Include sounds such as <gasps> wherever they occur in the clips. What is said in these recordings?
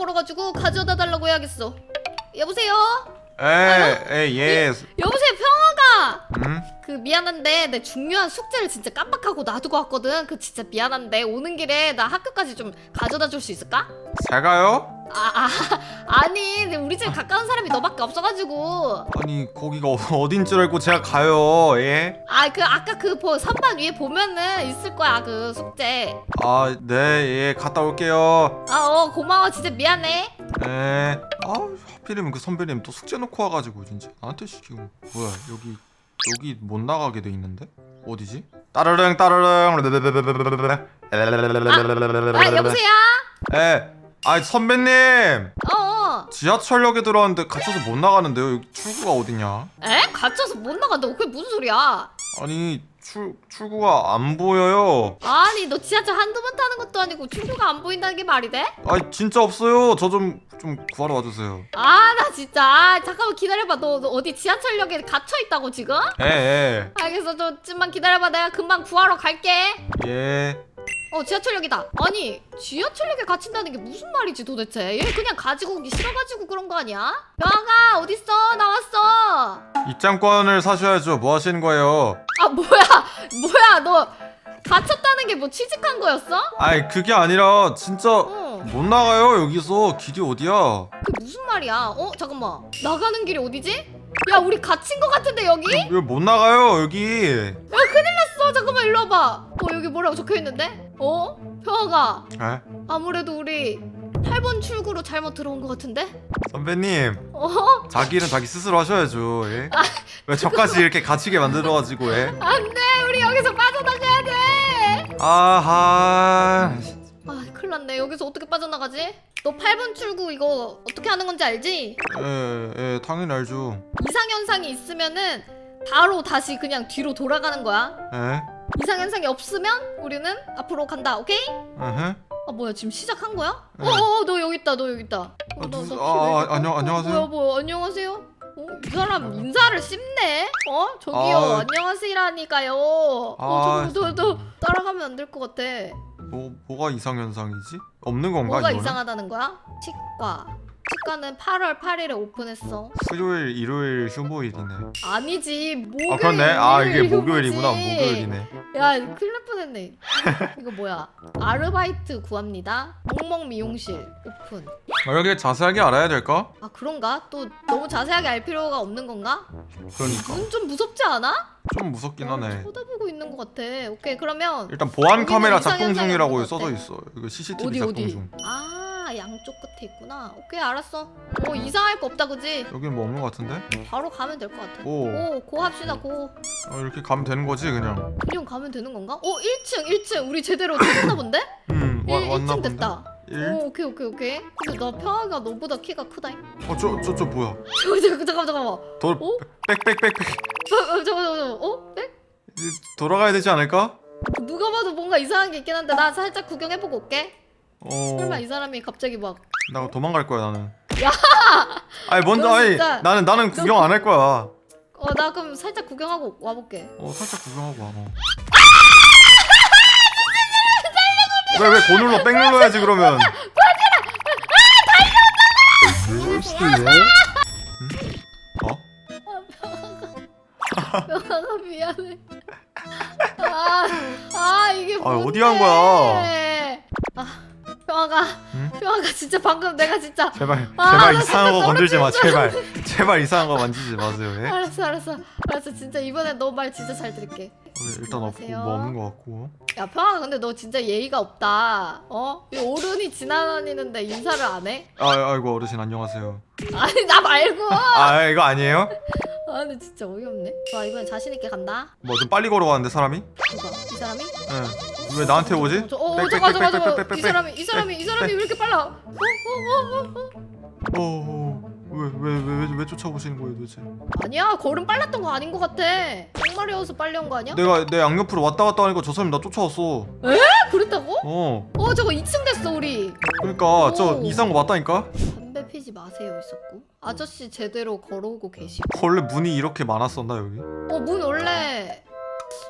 걸어가지고 가져다 달라고 해야겠어. 여보세요? 에, 에, 예. 여보세요 평화가. 음? 그 미안한데 내 중요한 숙제를 진짜 깜빡하고 놔두고 왔거든. 그 진짜 미안한데 오는 길에 나 학교까지 좀 가져다 줄 수 있을까? 제가요? 아, 아 아니 근데 우리 집 가까운 사람이 너밖에 없어가지고 아니 거기가 어- 어딘 줄 알고 제가 가요. 예? 아 그 아까 그 보- 선반 위에 보면은 있을 거야 그 숙제 아, 네, 예, 갔다 올게요. 아 어 고마워 진짜 미안해 예. 아, 하필이면 그 선배님 또 숙제 놓고 와가지고 진짜 나한테 시키고. 뭐야, 여기 여기 못 나가게 돼 있는데? 어디지? 따르릉 따르릉. 아 여보세요 예. 아, 선배님. 어어 지하철역에 들어왔는데 갇혀서 못 나가는데요. 여기 출구가 어디냐? 에 갇혀서 못 나간다 그게 무슨 소리야 아니 출 출구가 안 보여요. 아니 너 지하철 한두 번 타는 것도 아니고 출구가 안 보인다는 게 말이 돼? 아 진짜 없어요. 저 좀 좀 구하러 와주세요. 아 나 진짜 아, 잠깐만 기다려봐 너, 너 어디 지하철역에 갇혀 있다고 지금? 예 예. 알겠어 너 좀만 기다려봐 내가 금방 구하러 갈게 예. 어 지하철역이다 아니 지하철역에 갇힌다는 게 무슨 말이지 도대체 얘 그냥 가지고 오기 싫어가지고 그런 거 아니야? 명아가 어딨어 나왔어 입장권을 사셔야죠. 뭐 하시는 거예요? 아 뭐야 <laughs> 뭐야 너 갇혔다는 게 뭐 취직한 거였어? 아이 그게 아니라 진짜 어못 나가요 여기서 길이 어디야? 그게 무슨 말이야 어 잠깐만 나가는 길이 어디지? 야 우리 갇힌 거 같은데 여기? 왜못 나가요 여기? 야 큰일 났어 잠깐만 일로 와봐 어 여기 뭐라고 적혀있는데? 어? 평아가 에? 아무래도 우리 8번 출구로 잘못 들어온 것 같은데? 선배님 어? 자기 일은 자기 스스로 하셔야죠. 예? 왜 저까지 이렇게 갇히게 만들어가지고 예? 안돼 우리 여기서 빠져나가야 돼 아하. 아 큰일 났네 여기서 어떻게 빠져나가지? 너 8번 출구 이거 어떻게 하는 건지 알지? 예, 예, 당연히 알죠. 이상현상이 있으면은 바로 다시 그냥 뒤로 돌아가는 거야 예? 이상 현상이 없으면 우리는 앞으로 간다 오케이? 으흠. 아 뭐야 지금 시작한 거야? 네. 어어 너 여기 있다 너 여기 있다 어, 아, 나- 누구- 나 아, 이렇게 아, 안녕- 커? 안녕하세요? 뭐야 뭐야 안녕하세요 어? 이 사람 인사를 씹네? 어? 저기요 아. 안녕하세요라니까요 어, 아, 저, 저, 저 따라가면 안 될 것 같아 뭐 뭐가 이상 현상이지? 없는 건가 뭐가 이거는? 이상하다는 거야? 치과 치과는 8월 8일에 오픈했어 수요일, 일요일, 휴무일이네. 아니지 목요일 아 그렇네. 아 이게 일요일 목요일이구나. 휴무지. 목요일이네. 야 큰일 날 뻔했네 이거 뭐야 아르바이트 구합니다 멍멍 미용실 오픈 아, 여기 자세하게 알아야 될까? 아 그런가? 또 너무 자세하게 알 필요가 없는 건가? 그러니까 눈 좀 무섭지 않아? 좀 무섭긴 하네. 쳐다보고 있는 것 같아 오케이 그러면 일단 보안 여기는 카메라 이상 작동 현상이 중이라고 없는 것 써져 같아. 있어. 이거 CCTV 어디 작동 어디? 중. 아 양쪽 끝에 있구나 오케이 알았어 뭐 이상할 거 없다 그지? 여기는 뭐 없는 것 같은데? 바로 가면 될 것 같아 오. 오, 고 합시다 고 아, 이렇게 가면 되는 거지 그냥. 그냥 가면 되는 건가? 오 1층 1층 우리 제대로 찾았나 본데? <laughs> 음, 와, 1, 왔나 1층 본데. 됐다 1? 오 오케이 오케이 오케이 근데 나 평화가 너보다 키가 크다잉 어, 저, 저, 저 뭐야? 잠깐 잠깐 잠깐 잠깐만 도, 어? 빽빽빽빽. 잠깐 잠깐 잠깐 어? 네? 이제 돌아가야 되지 않을까? 누가 봐도 뭔가 이상한 게 있긴 한데 나 살짝 구경해보고 올게 어. 설마 이 사람이 갑자기 막 나 도망갈 거야 나는. 야! 아니 먼저 너 아니 진짜- 나는 나는 구경 안 할 거야. 어 나 그럼 살짝 구경하고 와볼게 어 살짝 구경하고 와. 어. 왜왜 고눌러 뺑 눌러야지 그러면. 어? 평화가 미안해 아, 아 이게 아, 뭔데 어디 간 거야? 아? 평화가 진짜 방금 내가 진짜 제발 아, 제발 나 이상한 진짜 거 건들지 마 제발 제발 이상한 거 만지지 마세요. 예? 알았어 알았어 알았어 진짜 이번엔 너말 진짜 잘 들을게 어, 일단 없고 안녕하세요. 뭐 없는 거 같고. 야 평화가 근데 너 진짜 예의가 없다 어? 이 어른이 지나다니는데 인사를 안 해? 아 아이고 어르신 안녕하세요. 아니 나 말고 아 이거 아니에요? 아 근데 진짜 어이없네 좋아 이번엔 자신 있게 간다 뭐 좀 빨리 걸어가는데 사람이? 누가 이 사람이? 예. 왜 나한테 오지? 어, 저, 어, 어 잠깐 잠깐 잠깐 이. 사람이 이 사람이 이 사람이 왜 이렇게 빨라 어? 어? 어? 어? 어? 어왜왜왜 왜, 왜 쫓아오시는 거예요 도대체? 아니야 걸음 빨랐던 거 아닌 것 같아 똥마려워서 빨리 온 거 아니야? 내가 내 양옆으로 왔다 갔다 하니까 저 사람이 나 쫓아왔어. 아, 그랬다고? 어. 어 저거 2층 됐어 우리 그러니까 저 오. 이상한 거 맞다니까? 담배 피지 마세요 있었고 아저씨 제대로 걸어오고 계시고 원래 문이 이렇게 많았었나 여기? 어 문 원래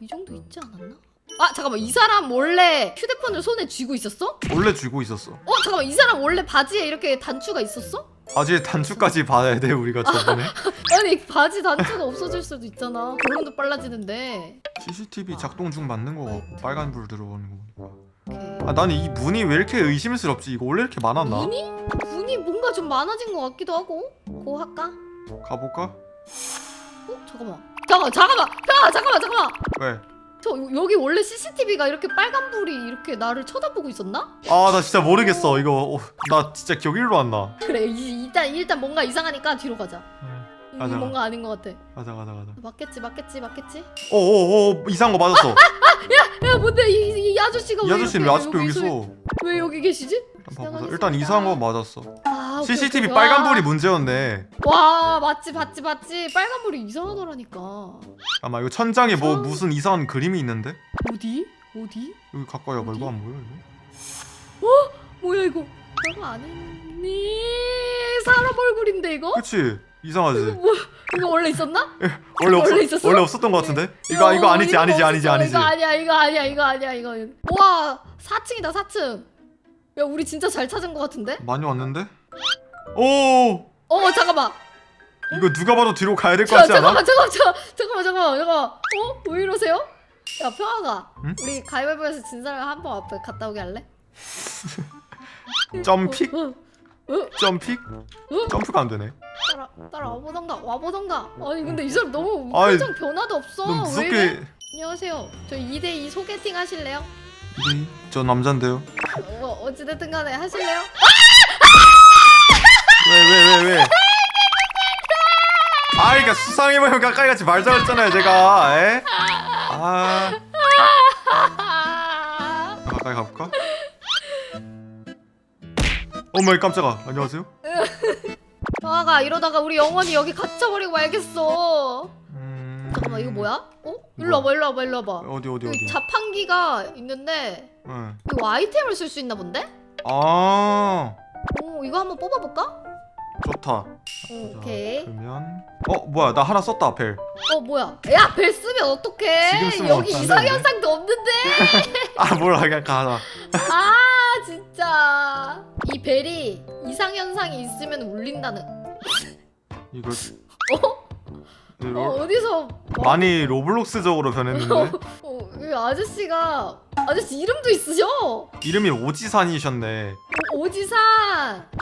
이 정도 있지 않았나? 아 잠깐만 이 사람 원래 휴대폰을 손에 쥐고 있었어? 원래 쥐고 있었어 어 잠깐만 이 사람 원래 바지에 이렇게 단추가 있었어? 바지에 단추까지 봐야 돼 우리가 저번에 <laughs> 아니 바지 단추가 없어질 수도 있잖아 결혼도 빨라지는데 CCTV 작동 중 맞는 거 같고 빨간 불 들어오는 거 보니까 오케이. 아 나는 이 문이 왜 이렇게 의심스럽지 이거 원래 이렇게 많았나? 문이? 문이 뭔가 좀 많아진 것 같기도 하고 고 할까? 가볼까? 어? 잠깐만 잠깐만 잠깐만 잠깐만 잠깐만 잠깐만 왜? 저 요- 여기 원래 CCTV가 이렇게 빨간 불이 이렇게 나를 쳐다보고 있었나? 아 나 진짜 모르겠어. 이거 어, 나 진짜 기억 일로 안 나. 그래 이, 일단 일단 뭔가 이상하니까 뒤로 가자. 이 가자. 뭔가 아닌 것 같아. 가자 가자 가자. 맞겠지 맞겠지 맞겠지? 어어어 이상한 거 맞았어. <laughs> 야 뭔데? 이, 이 아저씨가 이 왜 아저씨는 이렇게 왜 아직도 여기 여기서- 있어 왜 여기 계시지? 일단 봐보자 지나가겠습니다. 일단 이상한 거 맞았어 아, 오케이, CCTV 오케이. 빨간 와. 불이 문제였네 와 맞지 맞지 맞지 빨간 불이 이상하더라니까 아마 이거 천장에 뭐 천- 무슨 이상한 그림이 있는데? 어디? 어디? 여기 가까이 와봐? 이거 안 보여 이거? 뭐야 이거 별거 아니니 사람 얼굴인데 이거? 그치? 이거 이상하지? 뭐 이거 원래 있었나? 원래 없 원래 있었어? 원래 없었던 거 같은데? 이거 이거 아니지 이거 아니지 아니지 없었어. 아니지 이거 아니야 이거 아니야 이거 아니야 이거 와 4층이다 4층 야 우리 진짜 잘 찾은 것 같은데? 많이 왔는데? 오 어 잠깐만 이거 누가 봐도 뒤로 가야 될 것 자, 같지 않아? 잠깐만 잠깐만 잠깐만 잠깐만 잠깐만 잠깐만 어? 왜 이러세요? 야 평화가 응? 우리 가위바위보에서 진 사람 한 번 앞에 갔다 오게 할래? <laughs> 점픽? 어, 어, 어, 점픽? 어? 점프가 안 되네 따라 따라 와보던가 와보던가 아니 근데 이 사람 너무 아이, 표정 변화도 없어 너무 왜 이래? 무섭게 안녕하세요 저 2대2 소개팅 하실래요? 네, 저 남잔데요 어, 어찌됐든 간에 하실래요? 왜 왜 왜 왜? 아 그러니까 수상해 보이면 가까이 같이 말자 그랬잖아요 제가 에? 아 아, 가까이 가볼까? 어머 깜짝아 안녕하세요 <laughs> 평화가 이러다가 우리 영원히 여기 갇혀버리고 말겠어 음... 잠깐만 이거 뭐야? 어? 일로 와봐 일로 와봐 일로 와봐. 어디 어디 여기 어디? 자판기가 있는데 응. 이거 아이템을 쓸 수 있나 본데? 아. 오 이거 한번 뽑아볼까? 좋다. 오, 자, 오케이. 그러면 어 뭐야 나 하나 썼다 벨. 어 뭐야? 야 벨 쓰면 어떡해? 쓰면 여기 안 이상현상도 없는데? <laughs> 아 몰라 그냥 가자 아 진짜. 이 벨이 이상현상이 있으면 울린다는. 이거 어? 네, 어 로, 어디서 많이 로블록스적으로 변했는데? <laughs> 어, 이 아저씨가 아저씨 이름도 있으셔? 이름이 오지산이셨네. 오- 오지산!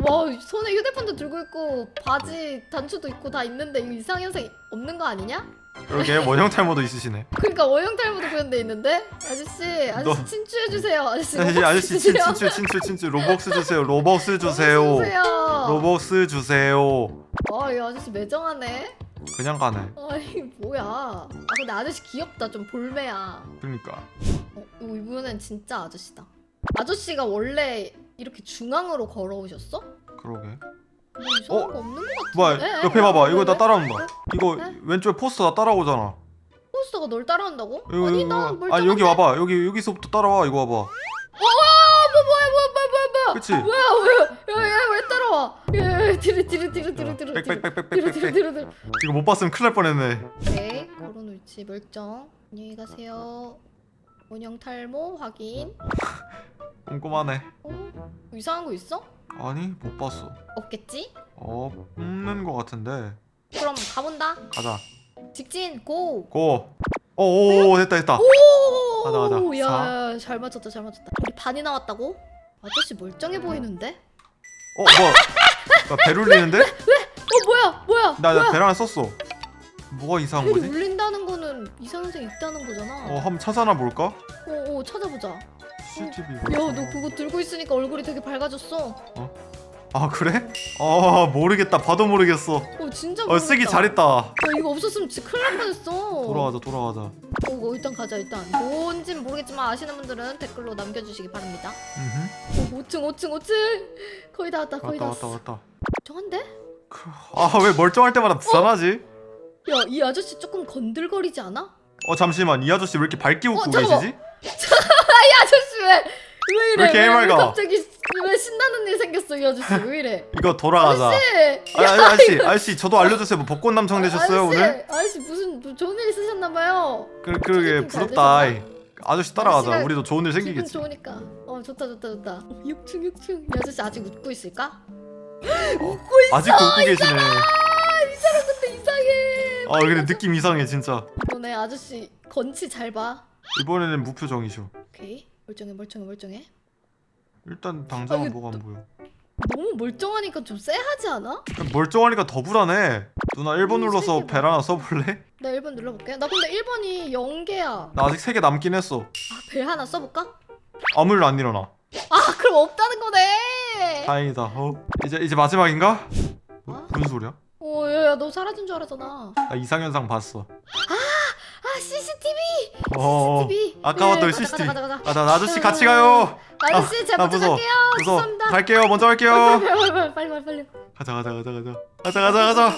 와 손에 휴대폰도 들고 있고 바지 단추도 있고 다 있는데 이거 이상현상 없는 거 아니냐? 그러게 원형 탈모도 있으시네. 그러니까 원형 탈모도 구현돼 있는데? 아저씨 아저씨 너- 친추해 주세요. 아저씨 아저씨 아저씨 친. 친추 친추 친추 로벅스 주세요. 로벅스 주세요. 로벅스 주세요. 아, 이 아저씨 매정하네. 그냥 가네 아이, 뭐야. 아, 근데 아저씨 귀엽다. 좀 볼매야. 그러니까 어, 이분은 진짜 아저씨다. 아저씨가 원래 이렇게 중앙으로 걸어오셨어? 그러게 뭐 이상한 어? 거 없는 것 같은데? 뭐야 에, 옆에 에, 봐봐 왜, 이거 나 왜? 따라온다 에? 이거 에? 왼쪽에 포스터 나 따라오잖아 포스터가 널 따라한다고? 이거 아니, 이거 난 멀쩡한데? 아니 여기 와봐 여기 여기서부터 따라와 이거 와봐 어, 뭐, 뭐야, 뭐야, 뭐야, 뭐야, 뭐야. 그치 뭐야, 왜, 야, 야, 왜 따라와? 야, 야, 뒤로, 뒤로, 뒤로, 뒤로, 뒤로, 뒤로. 뒤로, 뒤로, 빽빽빽빽빽빽 뒤로, 뒤로. 이거 못 봤으면 큰일 날 뻔했네 네, 걸어놓을지 멀쩡. 안녕히 가세요. 원형 탈모 확인. 꼼꼼하네 어? 이상한 거 있어? 아니 못 봤어 없겠지? 없는 거 같은데 그럼 가본다. 가자 직진 고. 고 오오오 됐다 됐다 오. 가자, 가자. 사. 야, 야, 잘 맞췄다, 잘 맞췄다. 우리 반이 나왔다고? 아저씨 멀쩡해 보이는데? 어 뭐야 나배 울리는데? 어 뭐야, 뭐야? 나, 나 뭐야? 배 하나 썼어 뭐가 이상한 거지? 울린다는 거는 이상한 생 있다는 거잖아. 어 한번 찾아나 볼까? 어, 어, 찾아보자. CCTV 야, 너 그거 들고 있으니까 얼굴이 되게 밝아졌어. 아 그래? 아 모르겠다 봐도 모르겠어 어, 진짜 어 모르겠다. 쓰기 잘했다 야, 이거 없었으면 진짜 큰일 날 뻔했어. 돌아가자 돌아가자 어, 어, 일단 가자 일단 뭔진 모르겠지만 아시는 분들은 댓글로 남겨주시기 바랍니다 음흠. 어, 5층 5층 5층 거의 다 왔다 거의 왔다 다 왔다 왔어 왔다 정한데? 아 왜 멀쩡할 때마다 불안하지? 야 이 아저씨 조금 건들거리지 않아? 어 잠시만 이 아저씨 왜 이렇게 밝게 웃고 어, 잠깐만. 계시지? <laughs> 이 아저씨 왜? 왜 이래? 왜 이렇게 해맑아? 갑자기 왜 신나는 일 생겼어 이 아저씨? 왜 이래? 이거 돌아가자. 아저씨! 아, 아, 아저씨 아저씨 저도 알려주세요. 뭐 벚꽃 남청 되셨어요 아저씨, 오늘? 아저씨 무슨 뭐 좋은 일 있으셨나봐요. 그, 그러게 잘 부럽다? 아저씨 따라가자. 아저씨가 우리도 좋은 일 기분 생기겠지. 좋으니까. 어 좋다 좋다 좋다. 6층 6층. 이 아저씨 아직 웃고 있을까? <gasps> 아직도 웃고 계시네. 근데 이상해! 아 근데 느낌 이상해 진짜. 이번에 아저씨 건치 잘 봐. 이번에는 무표정이죠. 오케이 멀쩡해 멀쩡해 멀쩡해 일단 당장은 아니, 뭐가 안 보여 너무 멀쩡하니까 좀 쎄하지 않아? 멀쩡하니까 더 불안해 누나 1번 음, 눌러서 세게 벨 하나 써볼래? 나 1번 눌러볼게 나 근데 1번이 0개야 나 아직 3개 남긴 했어 아, 벨 하나 써볼까? 아무 일 안 일어나 아 그럼 없다는 거네 다행이다 어. 이제 이제 마지막인가? 뭐, 어? 무슨 소리야? 어 야야 너 사라진 줄 알았잖아 나 이상현상 봤어 아 CCTV 어 CCTV 아까 봤던 가자, CCTV 가자 가자 가자. 아, 나 아저씨 같이 가요. 아저씨 제가 나 먼저 무서워. 갈게요. 무서워. 죄송합니다. 갈게요 먼저 갈게요. <laughs> 빨리 빨리 빨리 빨리 빨리 가자 가자 가자. 가자 가자 가자. 가자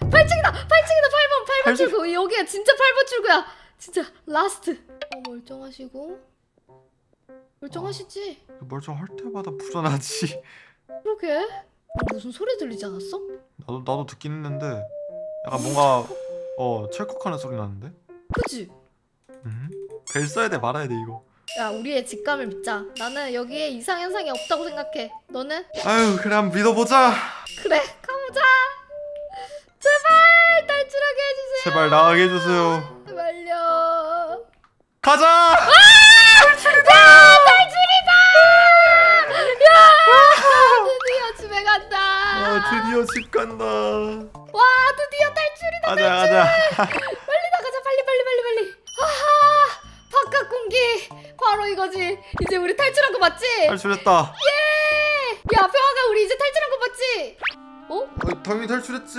8층이다 8층이다 8번 8번 팔 층. 출구. 여기가 진짜 8번 출구야. 진짜 라스트. 어 멀쩡하시고. 멀쩡하시지? 멀쩡할 때마다 불안하지. 그러게. 어, 무슨 소리 들리지 않았어? 나도 나도 듣긴 했는데 약간 뭔가 어 찰컥하는 소리 나는데? 그치? 음? 벨 써야 돼 말아야 돼 이거. 야 우리의 직감을 믿자. 나는 여기에 이상 현상이 없다고 생각해. 너는? 아유 그래 한번 믿어보자. 그래 가보자. 제발 탈출하게 해주세요. 제발 나가게 해주세요. 제발요. 가자! 드디어 집에 간다. 아 드디어 집 간다. 와 드디어 탈출이다 가자 가자 공기 바로 이거지 이제 우리 탈출한 거 맞지? 탈출했다 예! 야 평화가 우리 이제 탈출한 거 맞지? 어? 어, 당연히 탈출했지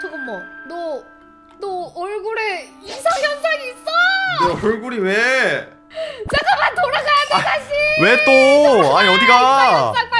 잠깐만 너 너 얼굴에 이상 현상이 있어 내 얼굴이 왜? 잠깐만 돌아가야 돼 다시 왜 또? 아니 어디가? 싹